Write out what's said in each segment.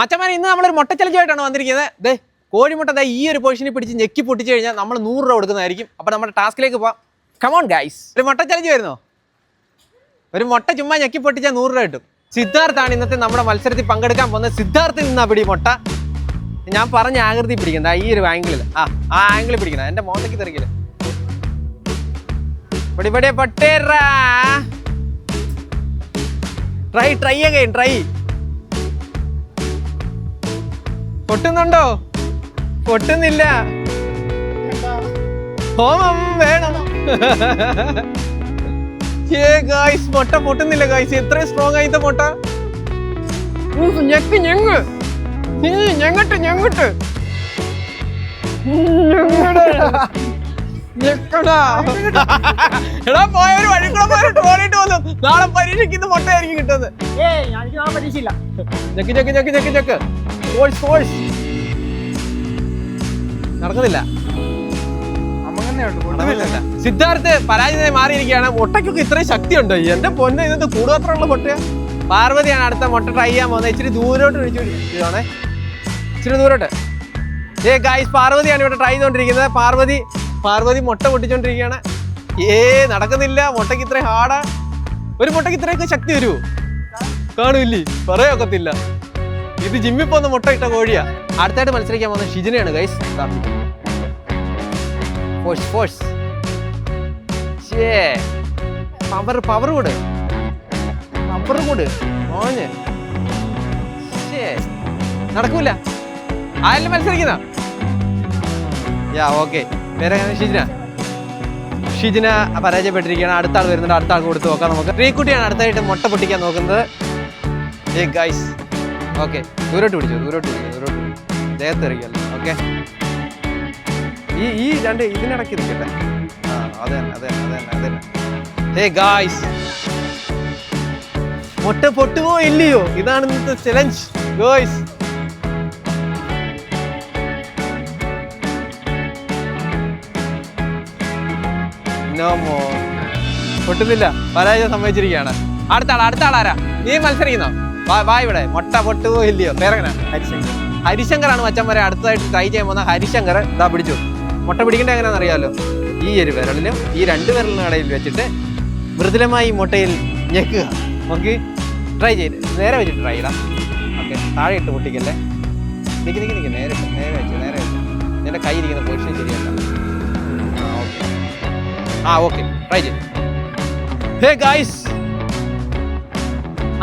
മച്ചമാൻ ഇന്ന് നമ്മളൊരു മുട്ട ചലഞ്ചായിട്ടാണ് വന്നിരിക്കുന്നത്. ദേ കോഴിമുട്ട ദേ ഈ ഒരു പൊസിഷനിൽ പിടിച്ച് ഞെക്കി പൊട്ടിച്ച് കഴിഞ്ഞാൽ നമ്മൾ നൂറ് രൂപ കൊടുക്കുന്നതായിരിക്കും. അപ്പോൾ നമ്മുടെ ടാസ്കിലേക്ക് പോവാം. കമോൺ ഗൈസ് ഒരു മുട്ട ചലഞ്ച് വരുന്നോ? ഒരു മുട്ട ചുമ്മാ ഞെക്കി പൊട്ടിച്ചാൽ നൂറ് രൂപ കിട്ടും. സിദ്ധാർത്ഥാണ് ഇന്നത്തെ നമ്മുടെ മത്സരത്തിൽ പങ്കെടുക്കാൻ പോകുന്നത്. സിദ്ധാർത്ഥിൽ നിന്നാ പിടി മുട്ട. ഞാൻ പറഞ്ഞ ആകൃതി പിടിക്കുന്നത് ഈ ഒരു ആംഗിളിൽ ആ ആ ആംഗിളിൽ പിടിക്കണം. എന്റെ മോന്തയ്ക്ക് തെറിക്കില്ല ഇവിടെ ഇവിടെ ട്രൈ ട്രൈ അഗൈൻ ട്രൈ പൊട്ടുന്നുണ്ടോ? പൊട്ടുന്നില്ല. ഹോമം വേണം. ഏ ഗായ്സ് മുട്ട പൊട്ടുന്നില്ല ഗായ്സ് എത്ര സ്ട്രോങ് ആയിത്ത മുട്ട. ഞെക്ക് ഞെങ്ങ്. ഞങ്ങട്ട് ഞെങ്ങട്ട്. എടാ പോയവര് വഴി കൂടെ വന്നു. നാളെ പരീക്ഷയ്ക്ക് ഇത് മുട്ടയായിരിക്കും കിട്ടുന്നത്. ഏയ് എനിക്ക് നാളെ പരീക്ഷയില്ല. ഞെക്ക് ഞെക്ക് ഞെക്ക് ഞെക്ക് ഞെക്ക്. ഫോഴ്സ് ഫോഴ്സ് നടക്കുന്നില്ല. സിദ്ധാർത്ഥ് പരാജയമായി മാറിയിരിക്കുകയാണ്. മുട്ടയ്ക്കൊക്കെ ഇത്രയും ശക്തി ഉണ്ടോ എന്റെ പൊന്നെ ഇന്നത്തെ കൂടുതലുള്ള മുട്ട പാർവതിയാണ് അടുത്ത മുട്ട ട്രൈ ചെയ്യാൻ പോകുന്നത്. ഇച്ചിരി ദൂരോട്ട് ഇതാണേ ഇച്ചിരി ദൂരോട്ട്. ഏ ഗായ്സ് പാർവതിയാണ് ഇവിടെ ട്രൈ ചെയ്തുകൊണ്ടിരിക്കുന്നത്. പാർവതി പാർവതി മുട്ട പൊട്ടിച്ചോണ്ടിരിക്കുകയാണ്. ഏ നടക്കുന്നില്ല. മുട്ടയ്ക്ക് ഇത്രയും ഹാർഡാ ഒരു മുട്ടയ്ക്ക് ഇത്രയൊക്കെ ശക്തി വരുമോ കാണൂല്ലേ പറയൊക്കത്തില്ല. ഇത് ജിമ്മിൽ പോകുന്ന മുട്ട ഇട്ട കോഴിയാ. അടുത്തായിട്ട് മത്സരിക്കാൻ പോകുന്ന ഷിജിനെയാണ് guys force force power power കൂട്. പവർ കൂട്. ഷേ നടക്കൂല. ആരെല്ലാം മത്സരിക്കുന്ന? യാ ഓക്കെ വേറെ ഷിജിന. ഷിജിന പരാജയപ്പെട്ടിരിക്കുകയാണ്. അടുത്ത ആൾ വരുന്നുണ്ട്. അടുത്ത ആൾ കൊടുത്ത് നോക്കാം നമുക്ക്. റീക്കുട്ടിയാണ് അടുത്തായിട്ട് മുട്ട പൊട്ടിക്കാൻ നോക്കുന്നത്. ഗൈസ് ഓക്കെ ദൂരോട്ട് പിടിച്ചോ ദൂരോട്ട് പിടിച്ചു ദൂരോട്ട് പിടിച്ചു. ദേഹത്ത് എറിയല്ലോ ഓക്കെ. ഈ ഈ രണ്ട് ഇതിനിടയ്ക്ക് നിൽക്കട്ടെ. ആ അത് അത് അത് അത് ഹേ ഗായ്സ്. മുട്ട പൊട്ടുമോ ഇല്ലയോ? ഇതാണ് ഇന്നത്തെ ചലഞ്ച് ഗോയ്സ്. നോമോ പൊട്ടുന്നില്ല. പരാജയം സംഭവിച്ചിരിക്കുകയാണ് അടുത്ത ആൾ അടുത്ത ആളാരാ നീ മത്സരിക്കുന്നോ? വാ വാ ഇവിടെ. മുട്ട പൊട്ടു ഇല്ലയോ? പേരങ്ങനെ. ഹരിശങ്കർ. ഹരിശങ്കറാണ് വരെ അടുത്തതായിട്ട് ട്രൈ ചെയ്യാൻ പോകുന്ന ഹരിശങ്കർ. ഇതാ പിടിച്ചു. മുട്ട പിടിക്കേണ്ട എങ്ങനെയാണെന്ന് ഈ ഒരു വിരലിലും ഈ രണ്ട് വിരലിനും ഇടയിൽ വെച്ചിട്ട് മൃദുലമായി മുട്ടയിൽ ഞെക്കുക. നമുക്ക് ട്രൈ ചെയ്ത് നേരെ വെച്ചിട്ട് ട്രൈ ചെയ്താം. ഓക്കെ താഴെ ഇട്ട് പൊട്ടിക്കല്ലേ? നിക്ക് നിക്ക് നിക്ക്. നേരെ നേരെ വെച്ച് നേരെ വെച്ച്. എന്റെ കൈ ഇരിക്കുന്ന പൊസിഷൻ ശരിയല്ല ആ ഓക്കെ ആ ഓക്കെ ട്രൈ ചെയ്ത്. Hey guys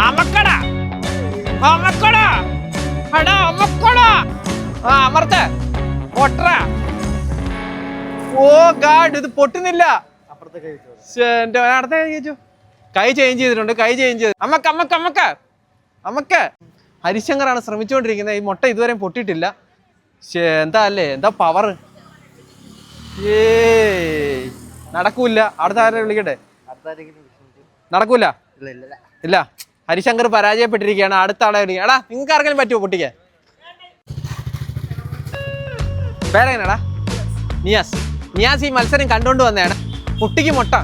അമക്കട. അമക്കട എടാ അമക്കട ആ അമർത്ത. പൊട്ടറ. ഓ ഗാഡ് ഇത് പൊട്ടുന്നില്ല. എന്റെ അടുത്ത കൈ ചോദിച്ചു കൈ ചേഞ്ച് ചെയ്തിട്ടുണ്ട് കൈ ചേഞ്ച് ചെയ്ത്. അമ്മയ്ക്ക് അമ്മയ്ക്ക് അമ്മയ്ക്ക് അമ്മയ്ക്ക് ഹരിശങ്കറാണ് ശ്രമിച്ചുകൊണ്ടിരിക്കുന്നത് ഈ മുട്ട ഇതുവരെ പൊട്ടിയിട്ടില്ല. എന്താ അല്ലേ? എന്താ പവർ ഏ നടക്കൂല. അടുത്ത ആരെ വിളിക്കട്ടെ? നടക്കൂല. ഇല്ല. ഹരിശങ്കർ പരാജയപ്പെട്ടിരിക്കുകയാണ്. അടുത്ത ആളെ വിളിക്കുക എടാ നിങ്ങൾക്ക് ആർക്കെങ്കിലും പറ്റുമോ കുട്ടിക്ക് പേരെങ്ങനെടാ? നിയാസ്. നിയാസ് ഈ മത്സരം കണ്ടുകൊണ്ട് വന്നതാണ്. കുട്ടിക്ക് മുട്ട.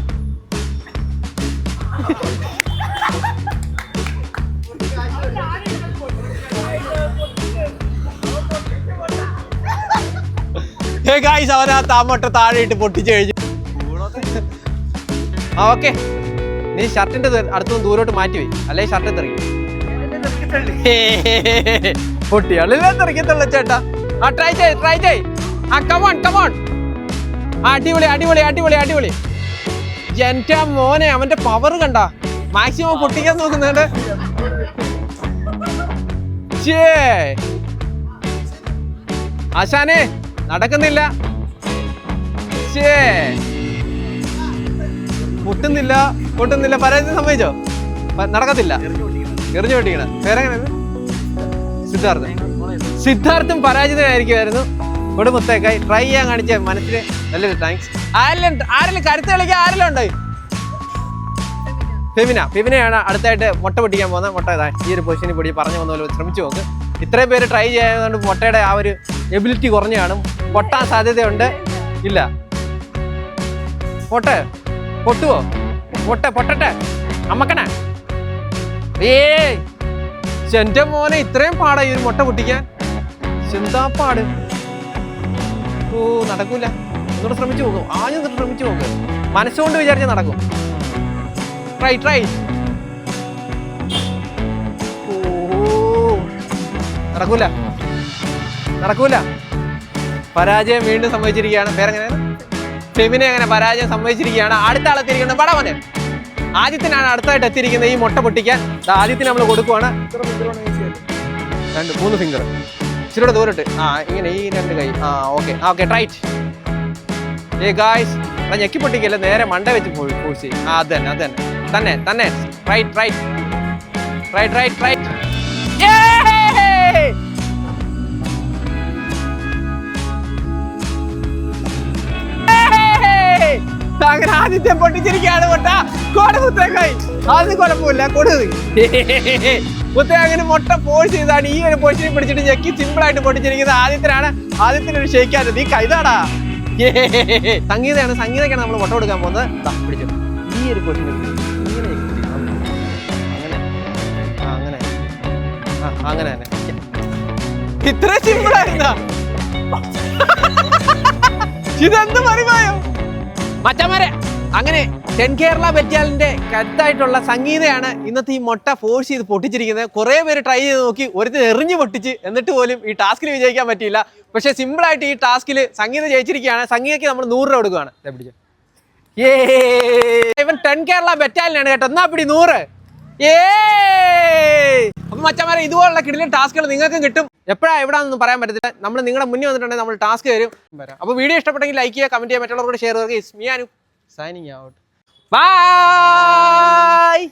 ഗായ്സ് അവൻ ആ താമട്ട താഴെ ഇട്ട് പൊട്ടിച്ചു കഴിഞ്ഞു. ആ ഓക്കെ നീ ഷർട്ടിന്റെ അടുത്തൊന്ന് ദൂരോട്ട് മാറ്റി വയ്ക്കും അല്ലെ ഷർട്ട് തെറിക്കും പൊട്ടി അള്ളിലെ തെറിക്കത്തുള്ള ചേട്ടാ? ആ ട്രൈ ചെയ് ട്രൈ ചെയ് ആ കമോൺ കമോൺ അടിപൊളി അടിപൊളി അടിപൊളി അടിപൊളി. എന്റെ മോനെ അവന്റെ പവർ കണ്ട. മാക്സിമം പൊട്ടിക്കാൻ നോക്കുന്നുണ്ട്. ആശാനെ നടക്കുന്നില്ല. ഛേ. പൊട്ടുന്നില്ല. പരാജയം സമ്മതിച്ചോ? നടക്കത്തില്ല. എറിഞ്ഞു പൊട്ടിക്കണ പേരെങ്ങനെ സിദ്ധാർത്ഥൻ. സിദ്ധാർത്ഥം പരാജിതമായിരിക്കുമായിരുന്നു ഇവിടെ മുത്തേക്കായി. ട്രൈ ചെയ്യാൻ കാണിച്ച മനസ്സിന് നല്ലൊരു താങ്ക്സ് ആരെല്ലാം ആരെല്ലാം കരുത്ത് കളിക്കാൻ ആരെല്ലാം ഉണ്ടായി ഫെമിന. ഫെമിനയാണ് അടുത്തായിട്ട് മുട്ട പൊട്ടിക്കാൻ പോകുന്നത്. മുട്ട ഈ ഒരു പൊസിഷനിൽ പൊടി പറഞ്ഞു പോലെ ശ്രമിച്ചു നോക്ക്. ഇത്രയും പേര് ട്രൈ ചെയ്യുന്നതുകൊണ്ട് മുട്ടയുടെ ആ ഒരു എബിലിറ്റി കുറഞ്ഞു കാണും. പൊട്ടാൻ സാധ്യതയുണ്ട്. ഇല്ല. മുട്ട പൊട്ടുവോ? പൊട്ടെ പൊട്ടട്ടെ. അമ്മക്കണ ഏ എന്റെ മോനെ ഇത്രയും പാടാ ഈ ഒരു മുട്ട പൊട്ടിക്കാൻ. ചിന്താ പാട്. ഓ നടക്കൂല. ഒന്നുകൂടെ ശ്രമിച്ചു നോക്കും. ആദ്യം തൊട്ട് ശ്രമിച്ചു പോകും മനസ്സുകൊണ്ട് വിചാരിച്ച നടക്കും. ട്രൈ ട്രൈ ഓ നടക്കൂല. നടക്കൂല. പരാജയം വീണ്ടും സംഭവിച്ചിരിക്കുകയാണ്. പേരെങ്ങനെയാണ്? ഫെമിനെ അങ്ങനെ പരാജയം സംഭവിച്ചിരിക്കുകയാണ്. അടുത്ത ആളെത്തിരിക്കുന്നത് തിരിക്കുന്നത് മോനെ ആദ്യത്തിനാണ് അടുത്തായിട്ട് എത്തിയിരിക്കുന്നത് ഈ മുട്ട പൊട്ടിക്കാൻ. ആദ്യത്തിന് നമ്മൾ കൊടുക്കുവാണ്. രണ്ട് മൂന്ന് ഫിംഗർ ഇച്ചിരൂടെ ദൂരട്ട്. ആ ഇങ്ങനെ ഈ രണ്ട് കൈ. ആ ഓക്കെ ആ ഓക്കെ ട്രൈറ്റ് ഏ ഗായ്സ് അത് ഞെക്കി പൊട്ടിക്കല്ലേ? നേരെ മണ്ട വെച്ച് പൂഴ്ചി ആ അത് തന്നെ അത് തന്നെ. തന്നെ തന്നെ. Right right right right right അങ്ങനെ ആദ്യത്തെ പൊട്ടിച്ചിരിക്കുകയാണ് പൊട്ട കോട കുത്തേക്കായി അത് കുഴപ്പമില്ല കൊടു കുത്തേ അങ്ങനെ മുട്ട ഫോഴ്സ് ചെയ്താണ് ഈ ഒരു പൊസിഷനിൽ പിടിച്ചിട്ട് ഞെക്കി സിമ്പിൾ ആയിട്ട് പൊട്ടിച്ചിരിക്കുന്നത് ആദ്യത്തിനാണ് ആദ്യത്തിന് ഒരു ഷെയ്ക്കാറ് നീ കൈതാടാ. സംഗീതയാണ് സംഗീതക്കാണ് നമ്മൾ മുട്ട കൊടുക്കാൻ പോകുന്നത്. പിടിച്ചു. ഈ ഒരു പൊസിഷനിൽ ഇങ്ങനെ അങ്ങനെ. ആ അങ്ങനെ തന്നെ. ഇത്ര സിമ്പിൾ ആയിരുന്നാ? ഇതെന്ത് മറിമായോ മറ്റന്മാരെ അങ്ങനെ ടെൻ കേരള ബറ്റാലിന്റെ കരുത്തായിട്ടുള്ള സംഗീതയാണ് ഇന്നത്തെ ഈ മുട്ട ഫോഴ്സ് ചെയ്ത് പൊട്ടിച്ചിരിക്കുന്നത്. കുറെ പേര് ട്രൈ ചെയ്ത് നോക്കി ഒരുത്തർ എറിഞ്ഞു പൊട്ടിച്ച് എന്നിട്ട് പോലും ഈ ടാസ്കിൽ വിജയിക്കാൻ പറ്റിയില്ല. പക്ഷെ സിമ്പിൾ ആയിട്ട് ഈ ടാസ്കിൽ സംഗീത ജയിച്ചിരിക്കുകയാണ്. സംഗീതയ്ക്ക് നമ്മൾ നൂറ് രൂപ കൊടുക്കുകയാണ് ഇവൻ ടെൻ കേരള ബറ്റാലിനാണ് കേട്ടോ. എന്നാ പിടി നൂറ്. ഏ അപ്പൊ മച്ചന്മാരെ ഇതുപോലുള്ള കിടിലൻ ടാസ്കുകൾ നിങ്ങൾക്കും കിട്ടും. എപ്പോഴാ എവിടാന്നൊന്നും പറയാൻ പറ്റത്തില്ല. നമ്മൾ നിങ്ങളുടെ മുന്നിൽ വന്നിട്ടുണ്ടെങ്കിൽ നമ്മൾ ടാസ്ക് തരും. വരാം. അപ്പോൾ വീഡിയോ ഇഷ്ടപ്പെട്ടെങ്കിൽ ലൈക്ക് ചെയ്യുക കമന്റ് ചെയ്യുക. മറ്റുള്ളവരോട് ഷെയർ ചെയ്യുക. ഇസ്മിയാനു signing out. Bye!